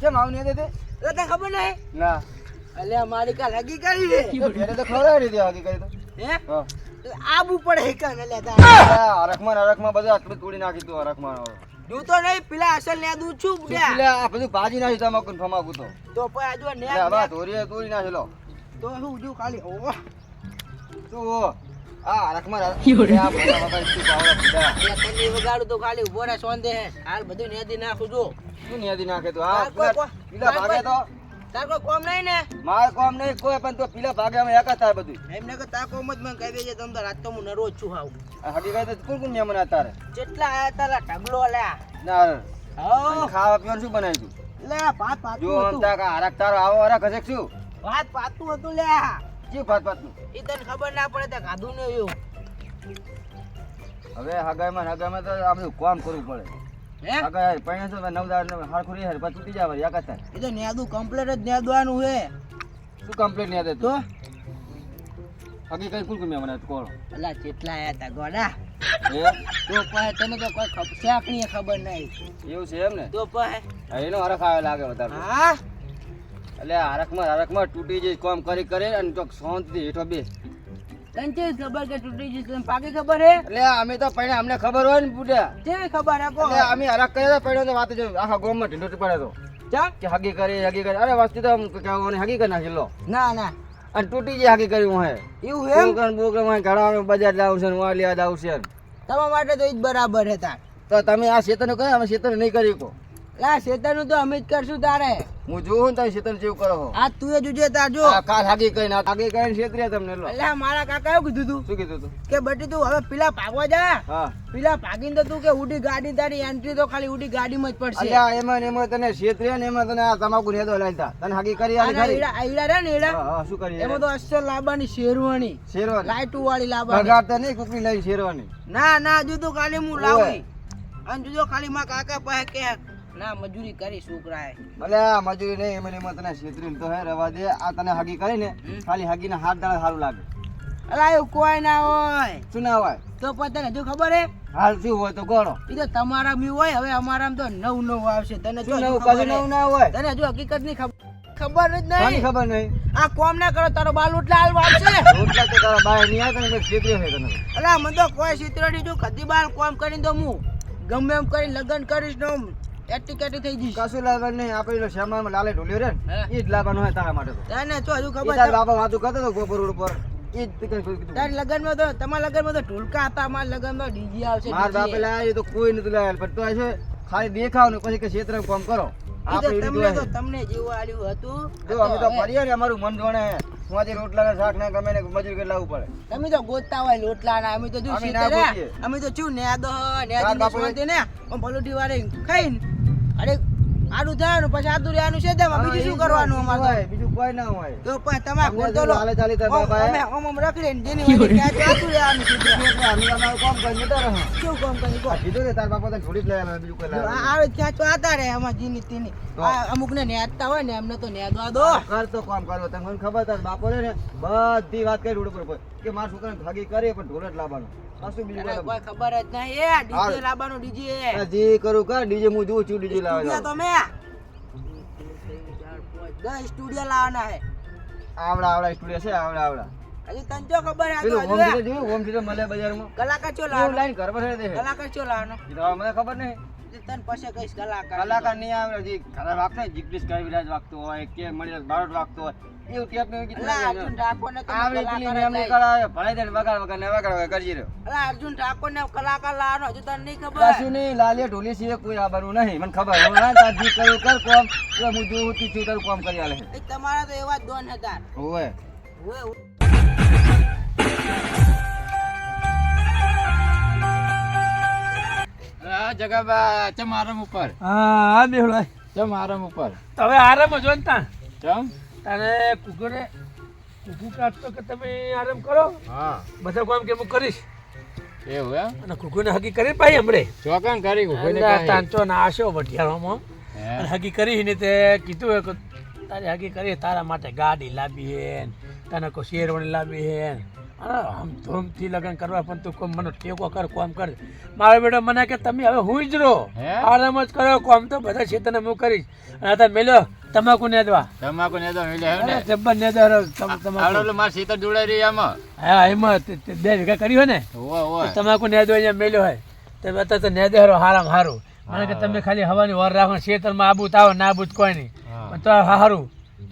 દૂર માવ લ્યા કેમ આવું નહીં દેતી તો તને ખબર નહીં? ના. અલ્યા મારી કાલ હગી કરી તો ખબર તો ખવડાવી દીધી હાકી કરી તો. હે? હા. તો આબુ પડે કાન અલ્યા તારે. આ હરખમાં ને બધું આટલું તોડી નાખી તું હરખમાં દૂ તો નહીં પેલા અસલ ને દૂધ છું બુડ્યા. પેલા આ બધું ભાજી નાખી તમાકુ ને ફમાકુ તો. તો પછી આજુ ને એટલે વાત ધોરીએ તોડી નાખેલો તો શું જો ખાલી ઓ તો ઓ, આ રખમાં આ બધા વગાડું તો ખાલી ઊભો રહે સોંદે હે. હાલ બધું નેદી નાખું જો. શું નિયાદી નાખે તું? આ પેલા- કોઈ- પેલા તાર ભાગે તો. તાર કોઈ કોમ નહીં ને? મારે કોમ નહીં કોઈ પણ તો પેલા ભાગે અમે એક થાય બધું. એમને કે તાર કોમ જ મને કહી દેજે તમ તો રાત તો હું નરોજ છું હાવ. હકીકત કોણ કોણ મહેમાન હતા તારે જેટલા આયા તારા ઢગલો ના હો. ખાવા પીવાનું શું બનાવ્યું તું? લે ભાત જો તારો આવો હરખ હશે શું? ભાત પાતું હતું લે શું ભાત પાતું? એ તને ખબર ના પડે તે ખાધું ને એવું. હવે હગાઈમાં ને હગાઈમાં તો આ કોમ કરવું પડે. હગાઈ પૈણા તો નવ દાડ હરખું રહે પછી તૂટી જાય વળી, એક એ તો કમ્પ્લેટ જ નેદવાનું હે શું કમ્પ્લેટ હતી? તો? હકી કઈ કુલ મહેમાન મને કોણ? અલા કેટલા આયા તા ગોડા? તો પછી તને તો કોઈ ખબર શાકની ખબર નહીં. એવું છે એમ ને? તો હા, એનો હરખ આવે લાગે વધારે હા? એટલે હરખમાં હરખમાં તૂટી જાય કામ કરી કરે અને તો શાંતિથી હેઠો બે તને કેવી ખબર કે તૂટી જશે પાકી ખબર હે? એટલે અમે તો પહેલા અમને ખબર હોય ને બુઢા કેવી ખબર હે અમે હરખ કર્યા તો વાત જ આખા ગામમાં ઢીંઢો પડે તો કે હગી કરી હગી કરી. અરે વસ્તી તો કહેવાનું હગી કરી નાખી લો. ના ના. અને તૂટી જાય હગી કરી હું હે. એવું બોકર બોકરમાં ઘણા બજાર લાવું છે લેવા જાવું છે. તમારા માટે તો એ જ બરાબર હતા. તો તમે આ શેતન કહે અમે શેતન નહીં કરી કો લા શેતાનું તો અમે જ કરશું તારે. હું જોઉં ને તમે શેતન જેવું કરો આ તું એ જોજે તાર જો. આ કાલ હાગી કઈ ના હાગી કઈ શેતર્યા તમને લો અલ્યા મારા કાકા એવું કીધું તું શું કીધું તું? કે બટી તું હવે પેલા ભાગવા જા. હા. પેલા ભાગીને તો તું કે ઉડી ગાડી તારી એન્ટ્રી તો ખાલી ઉડી ગાડીમાં જ પડશે. અલ્યા એમાં એમાં તને શેત્રિયા ને એમાં તને આ તમાકુ રેદો લાવતા તને હાગી કરી આલી ખરી. ઈડા ઈડા રે ને હા, શું કરી એમાં તો અસલ લાબાની શેરવાની. શેરવાની? લાઈટુ વાળી લાવવાની બગાડતા નહીં કુકરી લઈ શેરવાની? ના ના જો તો ખાલી હું. લાવી. અને જુદો ખાલી માં કાકા પાસે કે ના મજૂરી કરી છોકરાએ. ભલે આ મજૂરી નહીં એમને એમાં તને શેતરીને તો હે રવા દે. આ તને હાગી કરી ને ખાલી હાગીને હાથ દાડા સારું લાગે. અલા એવું કોઈ ના હોય. શું ના હોય? તો પછી તને હજુ ખબર હે? હાલ શું હોય તો ગોળો એ તો તમારા બી હોય હવે અમારા તો નવ નવ આવશે. તને જો નવું ખબર નવું ના હોય? તને હજુ હકીકતની ખબર ખબર જ નહીં. ખબર નહીં. આ કોમ ના કરો તારો બાલ ઉટલા હાલ વાળશે ઉટલા તો તારા બાય નહીં આવે તને છેતરી છે તને અલા મને તો કોઈ ચિત્રડી જો કદી બાર કોમ કરીને તો હું. ગમે એમ કરીને લગ્ન કરીશ ને હું એટી થઈ ગઈ. કશું લાવવાનું નહીં. આપણે પેલો શ્યામામાં લાલે ઢોલ્યો રે ને? એ જ લાવવાનું હોય તારા માટે તો. એને તો હજુ ખબર તારા? બાપા વાતું કરતો હતો ગોપર રોડ ઉપર. એ જ તે. તારી લગ્નમાં તો તમારા લગ્નમાં તો ઢોલકા હતા અમારા લગ્નમાં ડીજી આવશે માર. બાપે લાયા તો કોઈ નથી લાયા. પણ તો આ છે ખાલી દેખાવ ને પછી કે ક્ષેત્ર કામ કરો. તો તમને તો તમને જેવું આલ્યું હતું. જો અમે તો ફરીએ ને અમારું મન જોણે હું રોટલા ના શાક ને ગમે ને મજૂર કરી લાવવું પડે. તમે તો ગોતતા હોય રોટલા ના અમે તો જો અમે ના તો ચૂ નેદો તાર નેદી બાપુ શાંતિ ને. ભલુટી વાળે ખાઈને અરે આડું થાય ને પછી આદુ રહેવાનું છે તેમાં? બીજું શું કરવાનું અમારે હોય, બીજું કોઈ ના હોય. તો પણ તમારે અમને ગોતો લો. હાલે ચાલી તમે અમે ઓમ ઓમ રખડી ને જેની વાળી ક્યાં આદુ રહેવાનું છે. અમે અમારું કામ કરીને જતા રહો. શું કામ કરી? કો કીધું ને તાર બાપા તો છોડી જ લઈ બીજું કોઈ આ આવે ક્યાં તો આતા રહે અમાર જીની તીની. આ અમુક ને નેતા હોય ને એમને તો નેદવા દો. કર તો કામ કરો તમને ખબર તાર બાપો રે ને બધી વાત કરી રોડ પર કે મારા છોકરાને ભાગી કરે પણ ઢોલ જ લાવવાનો. કશું બીજું કોઈ ખબર જ નહીં. એ ડીજે લાવવાનો ડીજે. જે કરું કર ડીજે હું જોઉં છું ડીજે લાવવાનો સ્ટુડિયો તો મેં દસ સ્ટુડિયો લાવવાના હે આવડા આવડા સ્ટુડિયો છે આવડા આવડા. હજી તને જો ખબર આ તો હોમ થિયેટર જોયું? હોમ થિયેટર મળે બજારમાં? કલાકાર ચો લાવવાનો? લાઈન ઘર પર દે કલાકાર ચો લાવવાનો? મને ખબર નહીં. એ તને પછી કલાકાર કલાકાર નહીં આવે હજી ખરાબ વાગતો હોય જીગ્રીશ વિરાજ વાગતો હોય કે મળી બારોટ વાગતો હોય એવું ટેપ ને કીધું અર્જુન ઠાકોર ને આવડી પેલી કલાકાર એમની ભણાઈ દે ને વગાડ વગાડ ને વગાડ કરજી રહ્યો. અલા અર્જુન ઠાકોર ને કલાકાર લાવવાનો હજુ તને નહીં ખબર. કશું નહીં લાલિયા ઢોલી છે કોઈ આબરું નહીં મને ખબર. હું ના તાજી કરું કર કોમ. એટલે હું જોઉં તું છું તારું કોમ કરી આલે તમારા તો એવા જ દોન હતા. ઓય, ઓય. આ જગાબા ચમ આરામ ઉપર? હા હા બેહડાય. ચમ આરામ ઉપર? હવે આરામ જ ને ચમ? તારે કુકરે કુકુ કાઢતો કે તમે આરામ કરો. હા. બધા કામ કે હું કરીશ. એવું એમ? અને કુકુને કરી ભાઈ હમણે. ચોકન કરી કોઈને તાંચો ના આશો હે? અને હગી કરી તે કીધું કે તારી હગી કરી તારા માટે ગાડી લાવી હે તને કોઈ શેરવણી લાવી હે આમ ધૂમથી લગ્ન કરવા પણ તું કોમ મને ટેકો કર કોમ કર. મારો બેટો મને કે તમે હવે હું જ રહો. આરામ જ કરો કોમ તો બધા ક્ષેત્રને હું કરીશ. અને આ મેલ્યો તમાકુ ને દવા તમાકુ ને તો મિલે હે ને જબ્બર ને દવા તમાકુ. માર સીતર જોડાઈ રહી આમાં હા એમાં બે વીઘા કર્યો ને ઓ ઓ તમાકુ નેદવા અહીંયા મેલ્યો હોય. તો બતા તો નેદે હારો હારામ હારું. મને કે તમે ખાલી હવાની વાર રાખો ખેતરમાં આબુ આવો ના આબુ કોઈ નહીં. પણ તો હારું.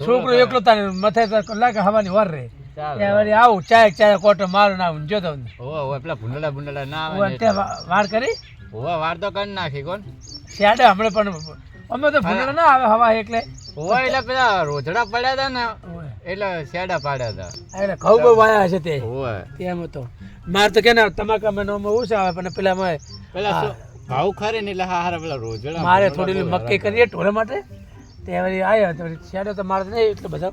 છોકરો એકલો તને મથે લાગે હવાની વાર રે. ત્યાં વળી આવું ચાય ચાય કોટો મારું ના જોતો ઓવે ઓવે પેલા ભૂંડલા ભૂંડલા ના આવે હું ને તે વાર કરી? ઓવે વાર તો કરી નાખી કોણ? શેડે હમણાં પણ અમે તો ભૂંડળો ના આવે હવા એટલે. ઓવે એટલે પેલા રોજડા પડ્યા હતા ને એટલે શેડા પાડ્યા હતા. એટલે ઘઉં બહુ વાયા છે તે. તેમ મારે તો કે ને તમાકા મને ઓછા આવે પણ પેલા પેલા ભાવ ખરે ને એટલે હારા પેલા રોજડા મારે થોડી મક્કી કરીએ ઢોરે માટે. તે વળી આવ્યો તો શેડો તો મારે તો નહીં એટલો બધો.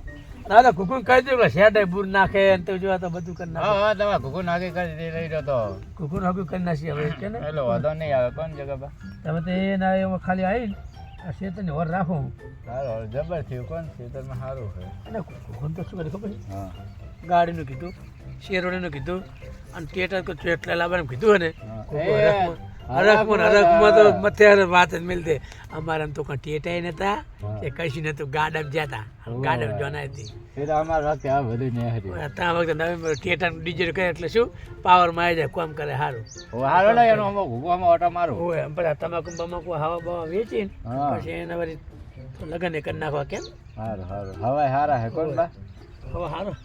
આ તો કુકુન કહી દઉં કે શેડે બૂર નાખે અને તો જોવા તો બધું કરી નાખે. હા તમે કુકુન નાખી કરી દઈ રહી રહ્યો તો. કુકુન હગું કરી નાખી હવે કે ને? એટલે વાંધો નહીં આવે કોણ જગા બા? તમે તો એ ના એમાં ખાલી આવીને આ શેતરની વર રાખો સારું જબર થયું કોણ? ખેતરમાં સારું છે. અને કુકુન તો શું કરે ખબર હા. ગાડીનું કીધું શેરોડીનું કીધું અને ટેટર કો ચેટલા લાવવાનું કીધું ને હરખમાં હરખમાં તો મથે વાત જ મિલતી અમારે તો કોઈ ટેટાય નતા કે કશું નતું. ગાડામાં જતા હતા. જોના હતી. એટલે અમારા વખતે આ બધું નહીં હતું ત્યાં વખતે નવેમ્બર ટેટા ડીજે કરે એટલે શું? પાવરમાં આવી જાય કોમ કરે સારું સારું ને એનો અમુક ઘુઘુ ઓટો મારું. હોય એમ પછી તમાકુ બમાકુ હવા બવા વેચીને પછી એના વળી લગ્ન કરી નાખવા કેમ? હારું સારું હવે સારા હે કોણ બા? હવે સારું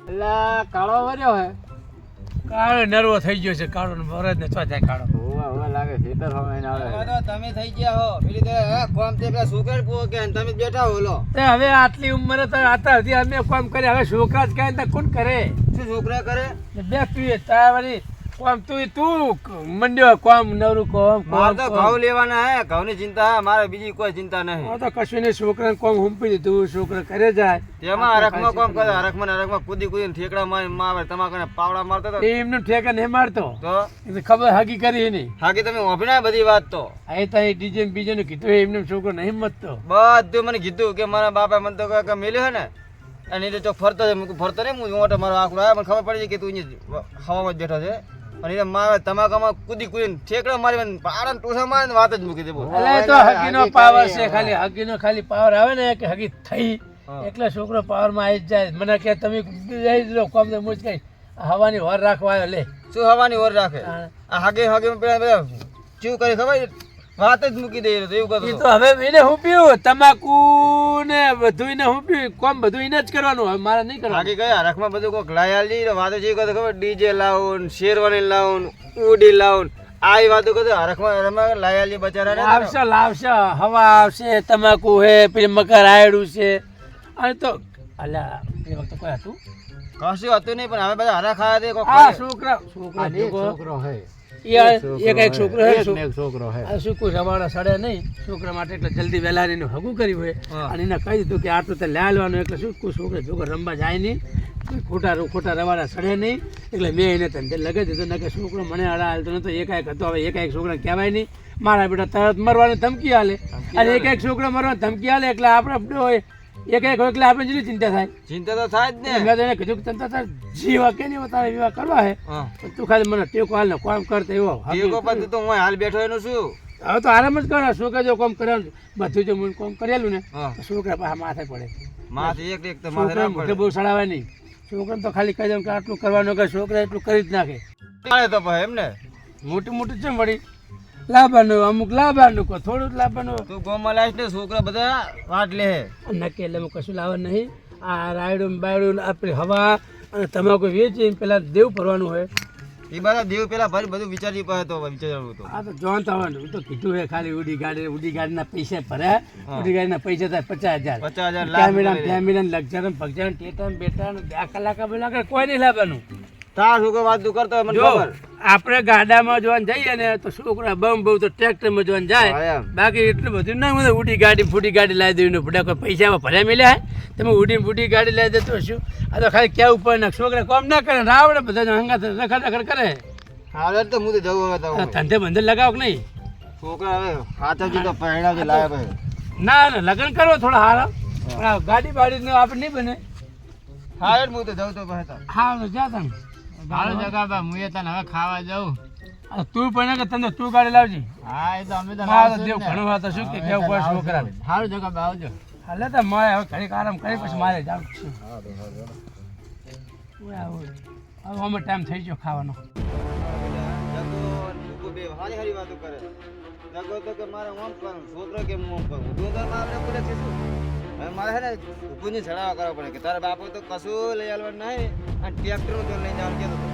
એટલે કાળો વર્યો હે. કાળો નરવો થઈ ગયો છે કાળો વરદ ને ચોથા કાળો. હોવા હોવા લાગે ખેતર આવે. તમે થઈ ગયા હો. પેલી તો હે, કોમ તે પેલા છોકરા કે તમે બેઠા હો તે હવે આટલી ઉંમરે તો આતા હતી અમે કોમ કરે હવે છોકરા જ કહે તો કોણ કરે? શું છોકરા કરે? બે તું તાર વળી કોમ તું તું મંડ્યો કોમ નવરું કોમ મારે તો. ઘઉં લેવાના હે ઘઉંની ચિંતા હે મારે બીજી કોઈ ચિંતા નહીં. તો કશું નહીં છોકરાને કોમ હુંપી દીધું છોકરા કરે જાય. તેમાં હરખમાં કોમ કરે હરખમાં ને હરખમાં કૂદી કૂદીને ઠેકડા મારી મારે તમાકને પાવડા મારતો તો? એ એમનું ઠેકા નહીં મારતો. તો? એને ખબર હાકી કરી નહીં હાકી તમે ઓભના બધી વાત તો? આ તો ડીજે બીજે નું કીધું એમનું છોકરો નહીં મતતો બધું મને કીધું કે મારા બાપા મને તો કે મેલ્યો હે ને? અને એ તો ફરતો ફરતો નહીં હું ઓટો મારો આંકડો મને ખબર પડી કે તું હવામાં જ બેઠો છે. અને એ મારે તમાકામાં કુદી કૂદીને ઠેકડા મારી મને પાડા ટોસા મારીને વાત જ મૂકી દે બોલ. એટલે તો હગીનો પાવર છે ખાલી હગીનો ખાલી પાવર આવે ને કે હગી થઈ. એટલે છોકરો પાવરમાં આવી જ જાય. મને કે તમે જઈ જ લો કોમ તો મુજ કઈ હવાની વર રાખવા આવ્યો લે. શું હવાની ઓર રાખે? આ હાગે હાગે પેલા શું કરી ખબર? વાત જ મૂકી દે એ એવું કરતો તો હવે એને હું પીવું? તમાકુ ને બધું ને હું પીવું કોમ બધું એને જ કરવાનું હવે મારે નહીં કરવાનું. બાકી ગયા હરખમાં બધું કોક લાયા લી વાતો જે કહો ખબર? ડીજે લાવું શેરવાની લાવું ઉડી લાવું આવી વાતો કહો હરખમાં રમા લાયા લી બચારા લાવશે લાવશે. હવા આવશે તમાકુ હે પેલી મકર આયડું છે. અને તો અલ્યા એ વખતે કોઈ હતું? કશું હતું નહીં પણ હવે બધા હરા ખાયા છોકરા છોકરા. છોકરો હે. એક એક છોકરો એક છોકરો હે આ શું કોઈ સડે નહીં. છોકરા માટે એટલે જલ્દી વહેલા હગું કર્યું હોય. અને એને કહી દીધું કે આટલું તો લેવાનું એટલે શું છોકરો છોકરો રમવા જાય નહીં. ખોટા ખોટા રવાડા સડે નહીં. એટલે મેં એને ધંધે લગાવી દીધો ને કે છોકરો મને અડા હાલતો નતો. એકાએક હતો હવે એકાએક છોકરા કહેવાય નહીં. મારા બેટા તરત મરવાની ધમકી હાલે અને એક એક છોકરો મરવાની ધમકી હાલે એટલે આપણે હોય. એક એક એટલે આપણે જેટલી ચિંતા થાય. ચિંતા તો થાય જ ને. મેં તો કીધું કે ચિંતા થાય જીવા કે નહીં તારે વિવાહ કરવા હે. તું ખાલી મને ટેકો હાલ ને કોમ કરતો એવો ટેકો પર તો હું હાલ બેઠો એનું શું? હવે તો આરામ જ કરો છોકરા જો કોમ કરે બધું જો મને કોમ કરેલું ને છોકરા પાસે માથે પડે. માથે એક એક તો માથે પડે. બહુ સડાવાય નહીં. છોકરાને તો ખાલી કહી દઉં કે આટલું કરવાનું કે છોકરા એટલું કરી જ નાખે. તો એમ ને? મોટું મોટું છે વળી. લાવવાનું અમુક લાવવાનું કો થોડું લાવવાનું તું ગોમાં લાવીશ ને છોકરા બધા વાટ લે નક્કી એટલે કશું લાવવા નહીં. આ રાયડું બાયડું આપણી હવા અને તમાકુ વેચી પેલા દેવ ભરવાનું હોય. એ બધા દેવ પેલા ભાઈ બધું વિચારી પડે તો વિચારવું તો. આ તો જોન થવાનું. તો કીધું હે ખાલી ઉડી ગાડી ઉડી ગાડીના પૈસા ભરે. ઉડી ગાડીના પૈસા થાય પચાસ હજાર. પચાસ હજાર કેમેરા કેમેરા લગજારમ ભગજારમ ટેટા બેટા બે કલાક લાગે કોઈ નહીં લાવવાનું. તાર શું વાત તું કરતો મને ખબર. આપણે ગાડામાં જોવાનું જઈએ ને તો છોકરા બમ બહુ તો ટ્રેક્ટરમાં જોવાનું જાય. બાકી એટલું બધું ના મને ઉડી ગાડી ફૂટી ગાડી લાવી દેવી બધા કોઈ પૈસામાં ભલે મળ્યા તમે ઉડી ફૂટી ગાડી લાવી દે તો શું? આ તો ખાલી ક્યાં ઉપર ના છોકરા કોમ ના કરે રાવડે બધા હંગા રખડ રખડ કરે. હાલ તો હું તો જવું હવે ધંધે બંધે લગાવો કે નહીં? છોકરા હવે હાથે તો પહેણા લાવે ના ના લગ્ન કરો થોડા હારા ગાડી બાડી આપણે નહીં બને. હા એટલે હું તો જવું તો હા જા તમે. સારું જગા મુએ તને હવે ખાવા જાઉં. તું પણ કે તને તું ગાડી લાવજી. હા એ તો અમે તો મારે દેવ ઘણું વાત શું કે કેવું કોઈ છોકરાને. સારું જગા આવજો. હાલે તો મારે હવે ઘડીક આરામ કરી પછી મારે જાવ છું. હવે અમે ટાઈમ થઈ ગયો ખાવાનો. જગો અને મૂકુ બે હારી હારી વાતો કરે જગો તો કે મારે ઓમ કરું છોકરો કે કરું તું પૂરે છે શું? મારે છે ને ઉપરની છડાવા કરવો પડે કે તારા બાપો તો કશું લઈ આવવાનું નહીં અને ટ્રેક્ટર તો લઈ જવાનું કહેતો હતો.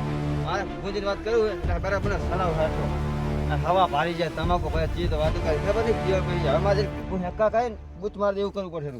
મારે ભૂજીની વાત કરું એટલે બરાબર છડાવ હાટો હવા ભારી જાય, તમાકુ ભાઈ, ચીજ, વાત કરી. ખબર નહીં પડી જાય. હવે મારે હેક્કા ખાઈને બૂચ મારે એવું કરવું પડશે